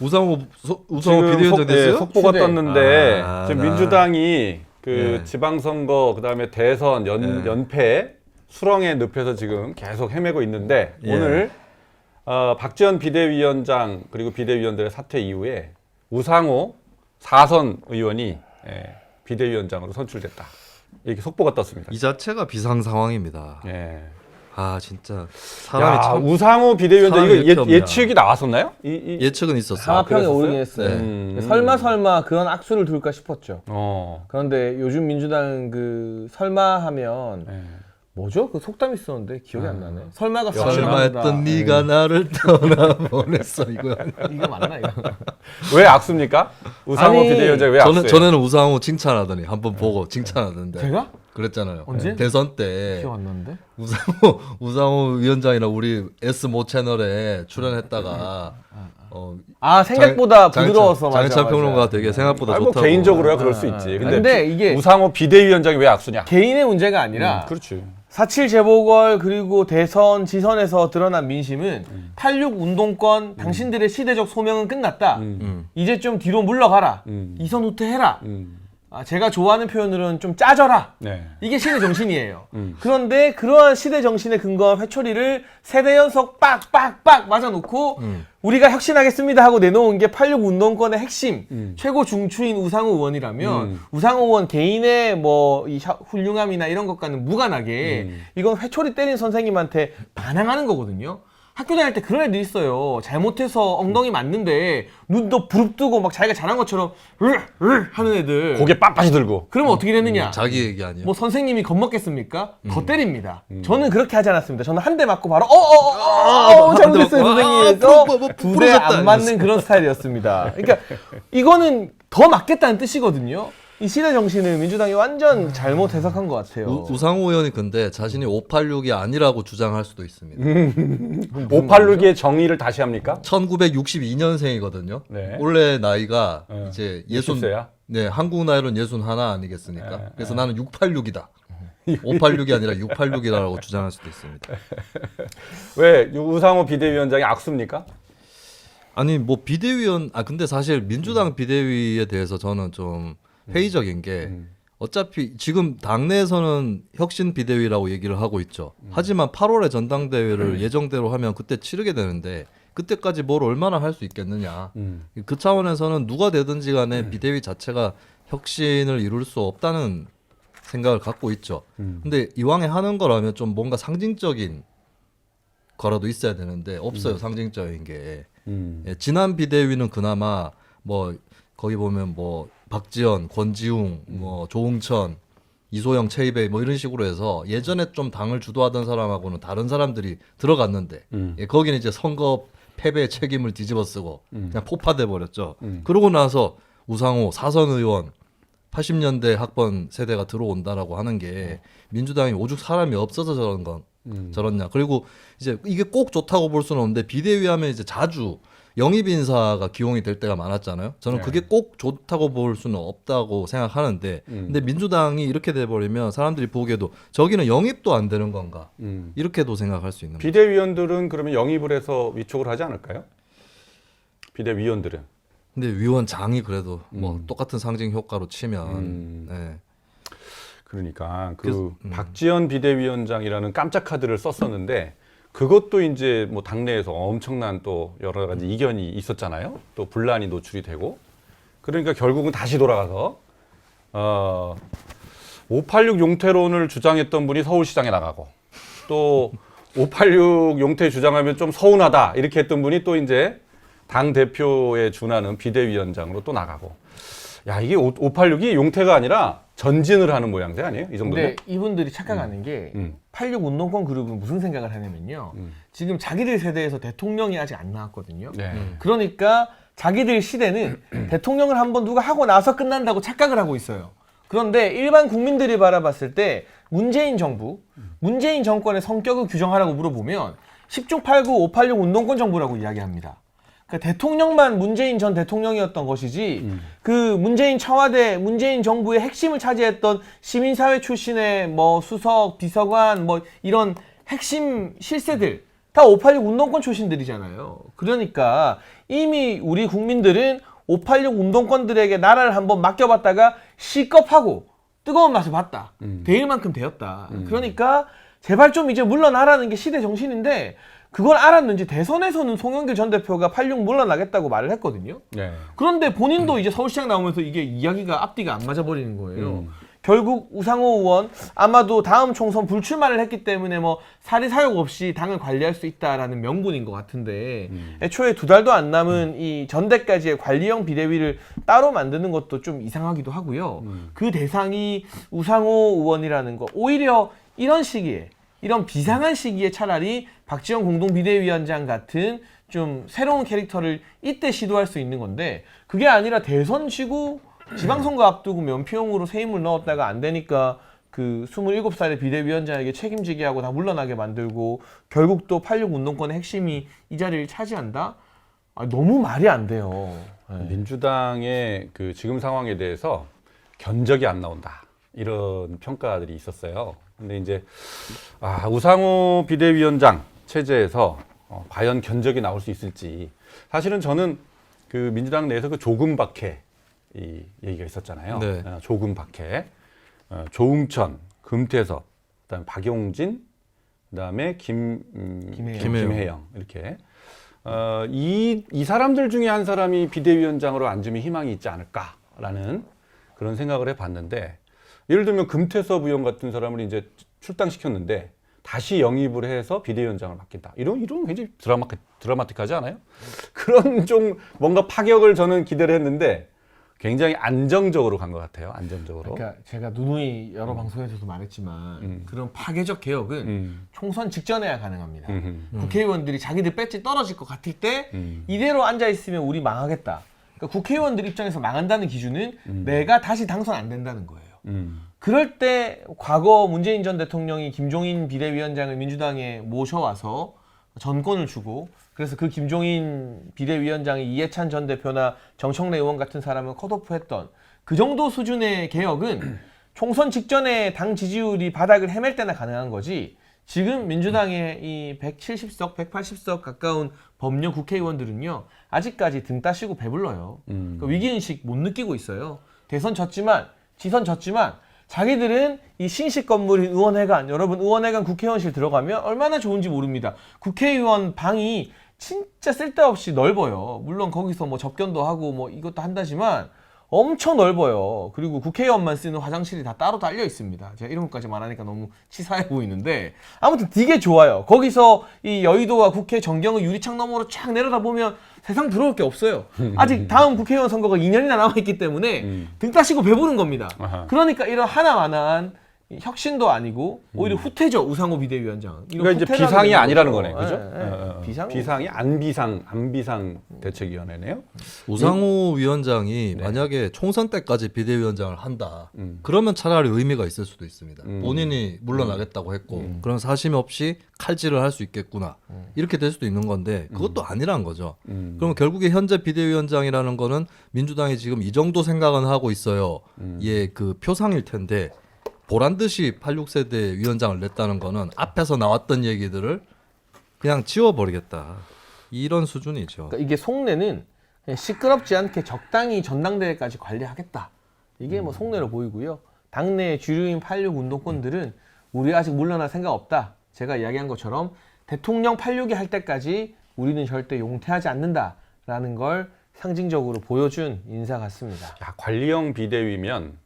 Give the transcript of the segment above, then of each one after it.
우상호 소- 우상호 지금 비대위원장 속- 됐어요? 예, 속보가 추대. 떴는데 아, 지금 나- 민주당이 그 예. 지방선거 그다음에 대선 연, 예. 연패 수렁에 늪에서 지금 계속 헤매고 있는데 예. 오늘 어, 박지원 비대위원장 그리고 비대위원들의 사퇴 이후에 우상호 사선 의원이 예, 비대위원장으로 선출됐다 이렇게 속보가 떴습니다. 이 자체가 비상 상황입니다. 예. 아 진짜 사람이 야, 참 우상호 비대위원장 사람이 이거 이렇게 예, 없냐. 예측이 나왔었나요? 이, 이, 예측은 있었어. 상하평에 그랬었어요? 오르긴 했어요. 네. 음. 설마 설마 그런 악수를 둘까 싶었죠. 어. 그런데 요즘 민주당 그 설마 하면 예. 뭐죠? 그 속담 있었는데 기억이 안 나네. 설마가 설마 설마했던 네. 네가 나를 떠나보냈어 이거. 이거 맞나 이거? 왜 악수입니까? 우상호 아니, 비대위원장 왜 저는 악수예요? 전에는 우상호 칭찬하더니 한번 보고 칭찬하던데. 제가? 그랬잖아요. 언제? 대선 때 기억 안 나는데. 우상호 우상호 위원장이랑 우리 S 모 채널에 출연했다가 어 아 생각보다 장- 부드러워서 맞아, 장혜찬 맞아. 평론가 되게 생각보다 아니, 뭐 좋다고. 개인적으로야 그럴 수 아, 있지. 아. 근데, 근데 비- 이게 우상호 비대위원장이 왜 악수냐? 개인의 문제가 아니라 음, 그렇지. 4.7 재보궐 그리고 대선 지선에서 드러난 민심은 86 운동권 당신들의 시대적 소명은 끝났다. 음. 이제 좀 뒤로 물러가라. 음. 이선 후퇴해라. 음. 아, 제가 좋아하는 표현으로는 좀 짜져라. 네. 이게 시대 정신이에요. 음. 그런데 그러한 시대 정신에 근거한 회초리를 세대 연속 빡빡빡 맞아놓고 음. 우리가 혁신하겠습니다 하고 내놓은 게 86 운동권의 핵심 음. 최고 중추인 우상호 의원이라면 음. 우상호 의원 개인의 뭐 이 훌륭함이나 이런 것과는 무관하게 음. 이건 회초리 때린 선생님한테 반항하는 거거든요. 학교 다닐 때 그런 애들 있어요. 잘못해서 엉덩이 맞는데 눈도 부릅뜨고 막 자기가 잘한 것처럼 으으 하는 애들. 고개 빳빳이 들고. 그러면 어떻게 됐느냐? 자기 얘기 아니에요. 뭐 선생님이 겁먹겠습니까? 더 음. 때립니다. 저는 그렇게 하지 않았습니다. 저는 한 대 맞고 바로 어어어어 잘못했어요 맞고, 선생님. 아, 해서 부- 부- 부- 두대 부러졌다 안 맞는 그런 스타일이었습니다. 그러니까 이거는 더 맞겠다는 뜻이거든요. 이 시대 정신을 민주당이 완전 잘못 해석한 것 같아요. 우, 우상호 의원이 근데 자신이 586이 아니라고 주장할 수도 있습니다. 음. 586의 정의를 다시 합니까? 1962년생이거든요. 네. 원래 나이가 어, 이제 예순 60세야? 네, 한국 나이로는 예순 하나 아니겠습니까? 네, 그래서 나는 686이다. 586이 아니라 686이라고 주장할 수도 있습니다. 왜 우상호 비대위원장이 악수입니까? 아니 뭐 비대위원 아 근데 사실 민주당 비대위에 대해서 저는 좀 회의적인 게 음. 어차피 지금 당내에서는 혁신 비대위라고 얘기를 하고 있죠. 하지만 8월에 전당대회를 예정대로 하면 그때 치르게 되는데 그때까지 뭘 얼마나 할 수 있겠느냐. 음. 그 차원에서는 누가 되든지 간에 비대위 자체가 혁신을 이룰 수 없다는 생각을 갖고 있죠. 음. 근데 이왕에 하는 거라면 좀 뭔가 상징적인 거라도 있어야 되는데 없어요 상징적인 게 음. 예, 지난 비대위는 그나마 뭐 거기 보면 뭐 박지원, 권지웅, 뭐 조홍천, 이소영, 최이배 뭐 이런 식으로 해서 예전에 좀 당을 주도하던 사람하고는 다른 사람들이 들어갔는데 음. 예, 거기는 이제 선거 패배의 책임을 뒤집어쓰고 음. 그냥 폭파돼 버렸죠. 음. 그러고 나서 우상호 사선 의원 80년대 학번 세대가 들어온다라고 하는 게 민주당이 오죽 사람이 없어서 저런 건 음. 저렇냐. 그리고 이제 이게 꼭 좋다고 볼 수는 없는데 비대위 하면 이제 자주 영입 인사가 기용이 될 때가 많았잖아요. 저는 네. 그게 꼭 좋다고 볼 수는 없다고 생각하는데 음. 근데 민주당이 이렇게 돼 버리면 사람들이 보기에도 저기는 영입도 안 되는 건가? 음. 이렇게도 생각할 수 있는. 비대위원들은 그러면 영입을 해서 위촉을 하지 않을까요? 비대위원들은. 근데 위원장이 그래도 뭐 음. 똑같은 상징 효과로 치면 음. 네. 그러니까 그 그래서- 음. 박지원 비대위원장이라는 깜짝 카드를 썼었는데 그것도 이제 뭐 당내에서 엄청난 또 여러 가지 이견이 있었잖아요. 또 분란이 노출이 되고 그러니까 결국은 다시 돌아가서 어, 586 용태론을 주장했던 분이 서울시장에 나가고 또 586 용태 주장하면 좀 서운하다 이렇게 했던 분이 또 이제 당 대표에 준하는 비대위원장으로 또 나가고 야 이게 586이 용태가 아니라 전진을 하는 모양새 아니에요? 이 정도면? 근데 이분들이 착각하는 게 음. 86 운동권 그룹은 무슨 생각을 하냐면요. 음. 지금 자기들 세대에서 대통령이 아직 안 나왔거든요. 네. 그러니까 자기들 시대는 대통령을 한번 누가 하고 나서 끝난다고 착각을 하고 있어요. 그런데 일반 국민들이 바라봤을 때 문재인 정부, 문재인 정권의 성격을 규정하라고 물어보면 10중 8구 586 운동권 정부라고 이야기합니다. 그러니까 대통령만 문재인 전 대통령이었던 것이지 그 문재인 청와대 문재인 정부의 핵심을 차지했던 시민사회 출신의 뭐 수석 비서관 뭐 이런 핵심 실세들 다 586 운동권 출신들이잖아요. 그러니까 이미 우리 국민들은 586 운동권들에게 나라를 한번 맡겨봤다가 시겁하고 뜨거운 맛을 봤다. 대일 만큼 되었다. 그러니까 제발 좀 이제 물러나라는 게 시대 정신인데 그걸 알았는지 대선에서는 송영길 전 대표가 86 물러나겠다고 말을 했거든요. 네. 그런데 본인도 이제 서울시장 나오면서 이게 이야기가 앞뒤가 안 맞아 버리는 거예요. 음. 결국 우상호 의원 아마도 다음 총선 불출마를 했기 때문에 뭐 사리 사욕 없이 당을 관리할 수 있다라는 명분인 것 같은데 음. 애초에 두 달도 안 남은 이 전대까지의 관리형 비대위를 따로 만드는 것도 좀 이상하기도 하고요. 음. 그 대상이 우상호 의원이라는 거 오히려 이런 시기에 이런 비상한 시기에 차라리 박지원 공동 비대위원장 같은 좀 새로운 캐릭터를 이때 시도할 수 있는 건데 그게 아니라 대선 치고 지방선거 앞두고 면피용으로 새 힘을 넣었다가 안 되니까 그 27살의 비대위원장에게 책임지게 하고 다 물러나게 만들고 결국 또 86 운동권의 핵심이 이 자리를 차지한다? 아, 너무 말이 안 돼요. 네. 민주당의 그 지금 상황에 대해서 견적이 안 나온다 이런 평가들이 있었어요. 근데 이제 아, 우상호 비대위원장 체제에서 어, 과연 견적이 나올 수 있을지 사실은 저는 그 민주당 내에서 그 조금 박해 이 얘기가 있었잖아요. 네. 어, 조금 박해, 어, 조웅천, 금태섭, 그다음 에 박용진, 그다음에 김 음, 김혜영. 김혜영. 이렇게 어, 이, 이 사람들 중에 한 사람이 비대위원장으로 앉으면 희망이 있지 않을까라는 그런 생각을 해봤는데 예를 들면 금태섭 의원 같은 사람을 이제 출당시켰는데 다시 영입을 해서 비대위원장을 맡긴다. 이런 이런 굉장히 드라마 드라마틱하지 않아요? 그런 좀 뭔가 파격을 저는 기대를 했는데 굉장히 안정적으로 간 것 같아요. 안정적으로. 그러니까 제가 누누이 여러 방송에서도 말했지만 음. 그런 파괴적 개혁은 음. 총선 직전에야 가능합니다. 음. 국회의원들이 자기들 배지 떨어질 것 같을 때 음. 이대로 앉아 있으면 우리 망하겠다. 그러니까 국회의원들 입장에서 망한다는 기준은 내가 다시 당선 안 된다는 거예요. 음. 그럴 때 과거 문재인 전 대통령이 김종인 비대위원장을 민주당에 모셔와서 전권을 주고 그래서 그 김종인 비대위원장이 이해찬 전 대표나 정청래 의원 같은 사람을 컷오프했던 그 정도 수준의 개혁은 총선 직전에 당 지지율이 바닥을 헤맬 때나 가능한 거지 지금 민주당의 이 170석, 180석 가까운 법령 국회의원들은요 아직까지 등 따시고 배불러요. 음. 그 위기인식 못 느끼고 있어요. 대선 졌지만 지선 졌지만 자기들은 이 신식 건물인 의원회관 여러분 의원회관 국회의원실 들어가면 얼마나 좋은지 모릅니다. 국회의원 방이 진짜 쓸데없이 넓어요. 물론 거기서 뭐 접견도 하고 뭐 이것도 한다지만 엄청 넓어요. 그리고 국회의원만 쓰는 화장실이 다 따로 달려 있습니다. 제가 이런 것까지 말하니까 너무 치사해 보이는데 아무튼 되게 좋아요. 거기서 이 여의도와 국회 정경의 유리창 너머로 쫙 내려다 보면 세상 부러울 게 없어요. 아직 다음 국회의원 선거가 2년이나 남아있기 때문에 음. 등 따시고 배부른 겁니다. 아하. 그러니까 이런 하나만한 이 혁신도 아니고 오히려 후퇴죠 우상호 비대위원장. 이런 그러니까 이제 후퇴라는 비상이 거죠. 아니라는 거네, 그죠? 예, 예. 어, 어. 비상. 비상이 안 비상 안 비상 대책위원회네요. 우상호 위원장이 네. 만약에 총선 때까지 비대위원장을 한다. 음. 그러면 차라리 의미가 있을 수도 있습니다. 음. 본인이 물러나겠다고 했고 그럼 사심 없이 칼질을 할 수 있겠구나. 이렇게 될 수도 있는 건데 그것도 아니란 거죠. 음. 그럼 결국에 현재 비대위원장이라는 거는 민주당이 지금 이 정도 생각은 하고 있어요. 음. 예, 그 표상일 텐데 보란 듯이 86세대 위원장을 냈다는 거는 앞에서 나왔던 얘기들을 그냥 지워버리겠다. 이런 수준이죠. 그러니까 이게 속내는 그냥 시끄럽지 않게 적당히 전당대회까지 관리하겠다. 이게 뭐 속내로 보이고요. 당내 주류인 86 운동권들은 우리 아직 물러날 생각 없다. 제가 이야기한 것처럼 대통령 86이 할 때까지 우리는 절대 용퇴하지 않는다라는 걸 상징적으로 보여준 인사 같습니다. 야, 관리형 비대위면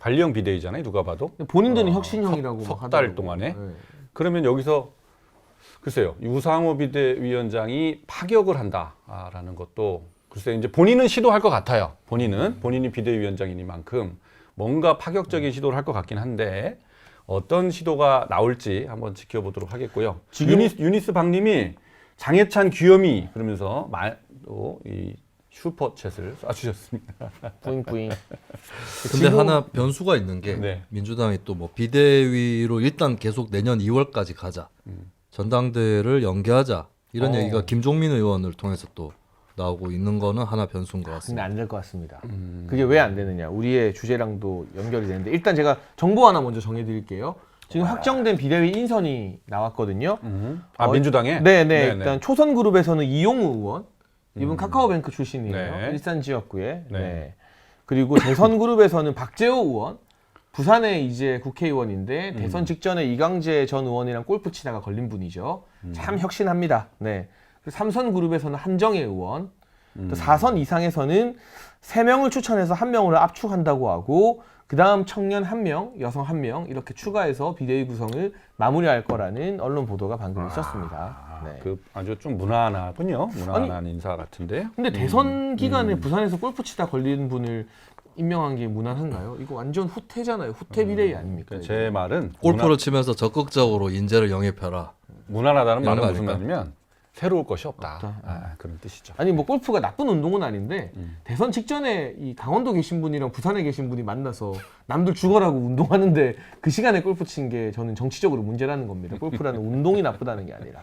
관리형 비대위잖아요. 누가 봐도. 본인들은 어, 혁신형이라고 석- 석달. 동안에? 네. 그러면 여기서 글쎄요. 유상호 비대위원장이 파격을 한다라는 것도 글쎄 이제 본인은 시도할 것 같아요. 본인은 본인이 비대위원장이니만큼 뭔가 파격적인 시도를 할 것 같긴 한데 어떤 시도가 나올지 한번 지켜보도록 하겠고요. 지금- 유니스, 유니스 박님이 장해찬 귀염이 그러면서 말이 슈퍼챗을 쏴주셨습니다. 뿌잉뿌잉. 근데 지금- 하나 변수가 있는 게 네. 민주당이 또 뭐 비대위로 일단 계속 내년 2월까지 가자. 전당대회를 연기하자. 이런 어. 얘기가 김종민 의원을 통해서 또 나오고 있는 거는 하나 변수인 것 근데 같습니다. 안 될 것 같습니다. 음. 그게 왜 안 되느냐? 우리의 주제랑도 연결이 되는데 일단 제가 정보 하나 먼저 정해드릴게요. 지금 확정된 비대위 인선이 나왔거든요. 음. 아 어, 민주당에? 네, 네. 네네. 일단 초선 그룹에서는 이용우 의원, 이분 카카오뱅크 출신이에요. 네. 일산 지역구에. 네. 네. 그리고 대선 그룹에서는 박재호 의원, 부산에 이제 국회의원인데 음. 대선 직전에 이강재 전 의원이랑 골프 치다가 걸린 분이죠. 음. 참 혁신합니다. 네. 삼선 그룹에서는 한정혜 의원, 음. 또 사선 이상에서는 세 명을 추천해서 한 명으로 압축한다고 하고 그 다음 청년 한 명, 여성 한명 이렇게 추가해서 비대위 구성을 마무리할 거라는 언론 보도가 방금 있었습니다. 아, 네. 그 아주 좀 무난하군요. 무난한 인사 같은데. 근데 대선 기간에 음. 부산에서 골프 치다 걸린 분을 임명한 게 무난한가요? 이거 완전 후퇴잖아요. 후퇴 비대위 아닙니까? 그제 말은 골프를 치면서 적극적으로 인재를 영입해라. 무난, 하다는 이런 말은 거 무슨 아닐까? 말이면 새로울 것이 없다. 없다. 아, 그런 뜻이죠. 아니 뭐 골프가 나쁜 운동은 아닌데 음. 대선 직전에 이 강원도 계신 분이랑 부산에 계신 분이 만나서 남들 죽어라고 운동하는데 그 시간에 골프 친 게 저는 정치적으로 문제라는 겁니다. 골프라는 운동이 나쁘다는 게 아니라.